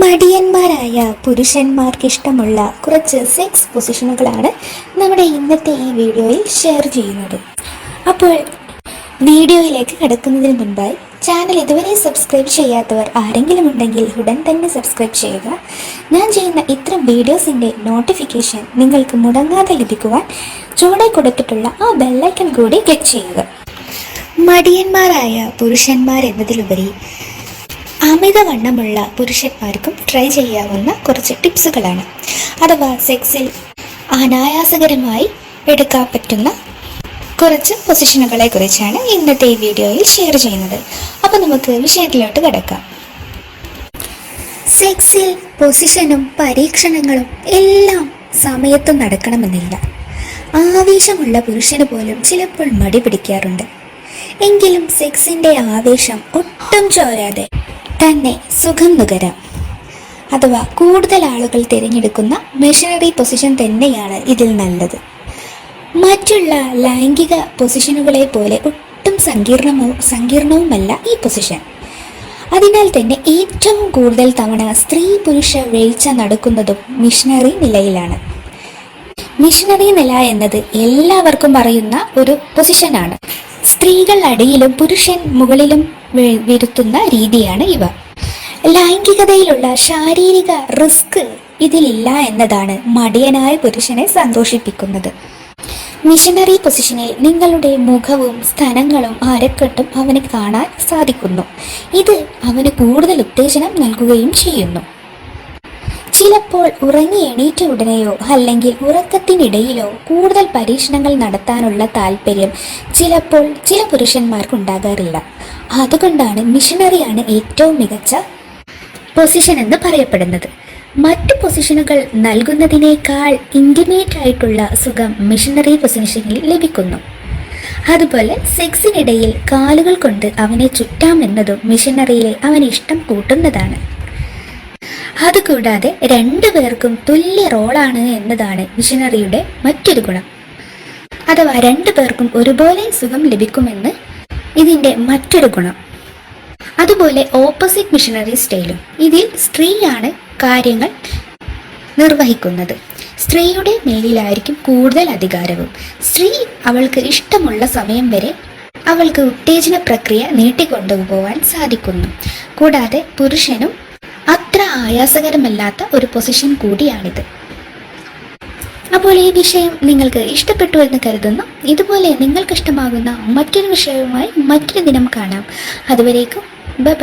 മടിയന്മാരായ പുരുഷന്മാർക്ക് ഇഷ്ടമുള്ള കുറച്ച് സെക്സ് പൊസിഷനുകളാണ് നമ്മുടെ ഇന്നത്തെ ഈ വീഡിയോയിൽ ഷെയർ ചെയ്യുന്നത്. അപ്പോൾ വീഡിയോയിലേക്ക് കടക്കുന്നതിന് മുൻപായി ചാനൽ ഇതുവരെ സബ്സ്ക്രൈബ് ചെയ്യാത്തവർ ആരെങ്കിലും ഉണ്ടെങ്കിൽ ഉടൻ തന്നെ സബ്സ്ക്രൈബ് ചെയ്യുക. ഞാൻ ചെയ്യുന്ന ഇത്തരം വീഡിയോസിന്റെ നോട്ടിഫിക്കേഷൻ നിങ്ങൾക്ക് മുടങ്ങാതെ ലഭിക്കുവാൻ ചുവടെ കൊടുത്തിട്ടുള്ള ആ ബെല്ലൈക്കൺ കൂടി ക്ലിക്ക് ചെയ്യുക. മടിയന്മാരായ പുരുഷന്മാർ എന്നതിലുപരി അമിതവണ്ണമുള്ള പുരുഷന്മാർക്കും ട്രൈ ചെയ്യാവുന്ന കുറച്ച് ടിപ്സുകളാണ് അഥവാ സെക്സിൽ അനായാസകരമായി എടുക്കാൻ പറ്റുന്ന കുറച്ച് പൊസിഷനുകളെ കുറിച്ചാണ് ഇന്നത്തെ ഈ വീഡിയോയിൽ ഷെയർ ചെയ്യുന്നത്. അപ്പോൾ നമുക്ക് വിഷയത്തിലോട്ട് കിടക്കാം. സെക്സിൽ പൊസിഷനും പരീക്ഷണങ്ങളും എല്ലാം സമയത്തും നടക്കണമെന്നില്ല. ആവേശമുള്ള പുരുഷന് പോലും ചിലപ്പോൾ മടി പിടിക്കാറുണ്ട്. എങ്കിലും സെക്സിന്റെ ആവേശം ഒട്ടും ചോരാതെ തന്നെ സുഖം നുകരാം അഥവാ കൂടുതൽ ആളുകൾ തിരഞ്ഞെടുക്കുന്ന മെഷീനറി പൊസിഷൻ തന്നെയാണ് ഇതിൽ നല്ലത്. മറ്റുള്ള ലൈംഗിക പൊസിഷനുകളെ പോലെ ഒട്ടും സങ്കീർണമോ സങ്കീർണവുമല്ല ഈ പൊസിഷൻ അതിനാൽ തന്നെ ഏറ്റവും കൂടുതൽ തവണ സ്ത്രീ പുരുഷ വീഴ്ച നടക്കുന്നതും മിഷണറി നിലയിലാണ്. മിഷണറി നില എന്നത് എല്ലാവർക്കും അറിയുന്ന ഒരു പൊസിഷനാണ് സ്ത്രീകൾ അടിയിലും പുരുഷൻ മുകളിലും വരുത്തുന്ന രീതിയാണ് ഇവ. ലൈംഗികതയിലുള്ള ശാരീരിക റിസ്ക് ഇതിലില്ല എന്നതാണ് മടിയനായ പുരുഷനെ സന്തോഷിപ്പിക്കുന്നത്. മിഷനറി പൊസിഷനിൽ നിങ്ങളുടെ മുഖവും സ്ഥലങ്ങളും അരക്കെട്ടും അവന് കാണാൻ സാധിക്കുന്നു. ഇത് അവന് കൂടുതൽ ഉത്തേജനം നൽകുകയും ചെയ്യുന്നു. ചിലപ്പോൾ ഉറങ്ങി എണീറ്റ ഉടനെയോ അല്ലെങ്കിൽ ഉറക്കത്തിനിടയിലോ കൂടുതൽ പരീക്ഷണങ്ങൾ നടത്താനുള്ള താല്പര്യം ചിലപ്പോൾ ചില പുരുഷന്മാർക്കുണ്ടാകാറില്ല അതുകൊണ്ടാണ് മിഷനറിയാണ് ഏറ്റവും മികച്ച പൊസിഷൻ എന്ന് പറയപ്പെടുന്നത്. മറ്റു പൊസിഷനുകൾ നൽകുന്നതിനേക്കാൾ ഇന്റിമേറ്റ് ആയിട്ടുള്ള സുഖം മിഷണറി പൊസിഷനിൽ ലഭിക്കുന്നു. അതുപോലെ സെക്സിനിടയിൽ കാലുകൾ കൊണ്ട് അവനെ ചുറ്റാമെന്നതും മിഷനറിയിലെ അവന് ഇഷ്ടം കൂട്ടുന്നതാണ്. അതുകൂടാതെ രണ്ടു പേർക്കും തുല്യ റോളാണ് എന്നതാണ് മിഷനറിയുടെ മറ്റൊരു ഗുണം. അഥവാ രണ്ടു പേർക്കും ഒരുപോലെ സുഖം ലഭിക്കുമെന്ന് ഇതിന്റെ മറ്റൊരു ഗുണം. അതുപോലെ ഓപ്പോസിറ്റ് മിഷനറി സ്റ്റൈലും ഇതിൽ സ്ത്രീയാണ് കാര്യങ്ങൾ നിർവഹിക്കുന്നത്. സ്ത്രീയുടെ മേലിലായിരിക്കും കൂടുതൽ അധികാരവും. സ്ത്രീ അവൾക്ക് ഇഷ്ടമുള്ള സമയം വരെ അവൾക്ക് ഉത്തേജന പ്രക്രിയ നീട്ടിക്കൊണ്ടുപോകാൻ സാധിക്കുന്നു. കൂടാതെ പുരുഷനും അത്ര ആയാസകരമല്ലാത്ത ഒരു പൊസിഷൻ കൂടിയാണിത്. അപ്പോൾ ഈ വിഷയം നിങ്ങൾക്ക് ഇഷ്ടപ്പെട്ടു എന്ന് കരുതുന്നു. ഇതുപോലെ നിങ്ങൾക്ക് ഇഷ്ടമാകുന്ന മറ്റൊരു വിഷയവുമായി മറ്റൊരു ദിനം കാണാം. അതുവരേക്കും ബൈ